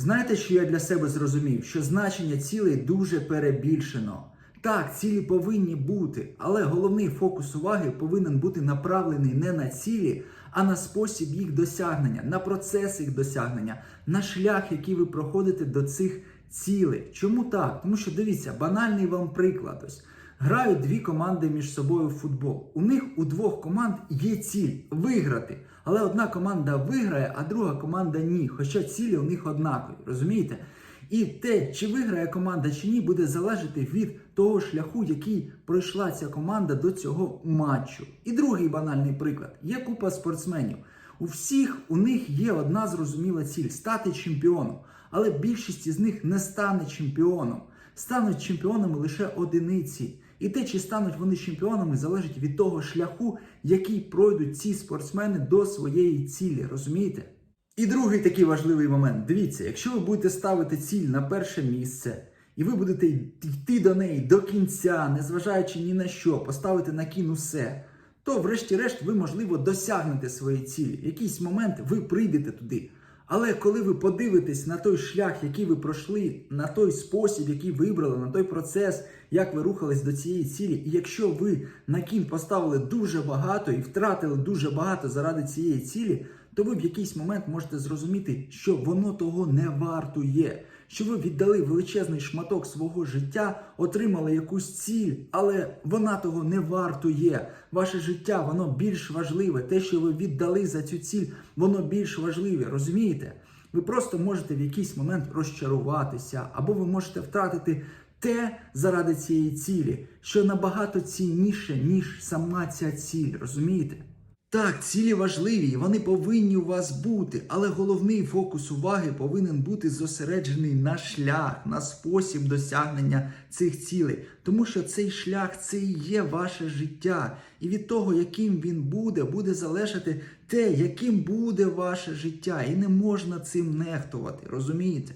Знаєте, що я для себе зрозумів? Що значення цілей дуже перебільшено. Так, цілі повинні бути, але головний фокус уваги повинен бути направлений не на цілі, а на спосіб їх досягнення, на процес їх досягнення, на шлях, який ви проходите до цих цілей. Чому так? Тому що дивіться, банальний вам приклад. Ось грають дві команди між собою в футбол. У них у двох команд є ціль виграти. Але одна команда виграє, а друга команда ні. Хоча цілі у них однакові, розумієте? І те, чи виграє команда чи ні, буде залежати від того шляху, який пройшла ця команда до цього матчу. І другий банальний приклад: є купа спортсменів. У всіх у них є одна зрозуміла ціль стати чемпіоном. Але більшість із них не стане чемпіоном. Стануть чемпіонами лише одиниці. І те, чи стануть вони чемпіонами, залежить від того шляху, який пройдуть ці спортсмени до своєї цілі. Розумієте? І другий такий важливий момент. Дивіться, якщо ви будете ставити ціль на перше місце, і ви будете йти до неї до кінця, незважаючи ні на що, поставити на кін усе, то, врешті-решт, ви, можливо, досягнете своєї цілі. В якийсь момент ви прийдете туди. Але коли ви подивитесь на той шлях, який ви пройшли, на той спосіб, який вибрали, на той процес, як ви рухались до цієї цілі, і якщо ви на кін поставили дуже багато і втратили дуже багато заради цієї цілі, то ви в якийсь момент можете зрозуміти, що воно того не вартує. Що ви віддали величезний шматок свого життя, отримали якусь ціль, але вона того не вартує. Ваше життя воно більш важливе. Те, що ви віддали за цю ціль, воно більш важливе. Розумієте? Ви просто можете в якийсь момент розчаруватися, або ви можете втратити те заради цієї цілі, що набагато цінніше, ніж сама ця ціль. Розумієте? Так, цілі важливі, і вони повинні у вас бути, але головний фокус уваги повинен бути зосереджений на шлях, на спосіб досягнення цих цілей. Тому що цей шлях це і є ваше життя. І від того, яким він буде, буде залежати те, яким буде ваше життя. І не можна цим нехтувати, розумієте?